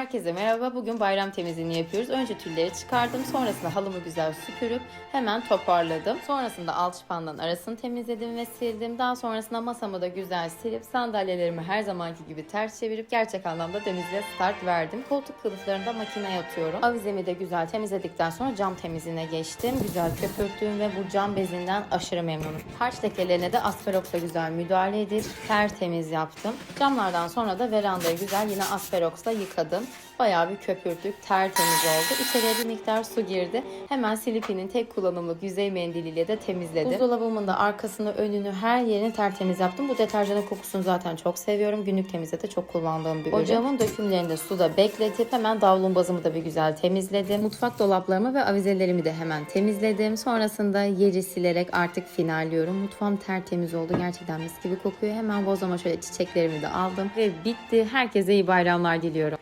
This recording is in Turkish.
Herkese merhaba. Bugün bayram temizliğini yapıyoruz. Önce tülleri çıkardım. Sonrasında halımı güzel süpürüp hemen toparladım. Sonrasında alçıpandan arasını temizledim ve sildim. Daha sonrasında masamı da güzel silip sandalyelerimi her zamanki gibi ters çevirip gerçek anlamda temizliğe start verdim. Koltuk kılıflarını da makineye atıyorum. Avizemi de güzel temizledikten sonra cam temizliğine geçtim. Güzel köpürttüm ve bu cam bezinden aşırı memnunum. Harç lekelerine de asperoksla güzel müdahale edip tertemiz yaptım. Camlardan sonra da verandayı güzel yine asperoksla yıkadım. Bayağı bir köpürttük. Tertemiz oldu. İçeriye bir miktar su girdi. Hemen Silipi'nin tek kullanımlık yüzey mendiliyle de temizledim. Buzdolabımın da arkasını, önünü, her yerini tertemiz yaptım. Bu deterjanın kokusunu zaten çok seviyorum. Günlük temizde de çok kullandığım bir ürün. Ocağımın dökümlerini de suda bekletip hemen davlumbazımı da bir güzel temizledim. Mutfak dolaplarımı ve avizelerimi de hemen temizledim. Sonrasında yeri silerek artık finalliyorum. Mutfağım tertemiz oldu. Gerçekten mis gibi kokuyor. Hemen bozlama şöyle çiçeklerimi de aldım ve bitti. Herkese iyi bayramlar diliyorum.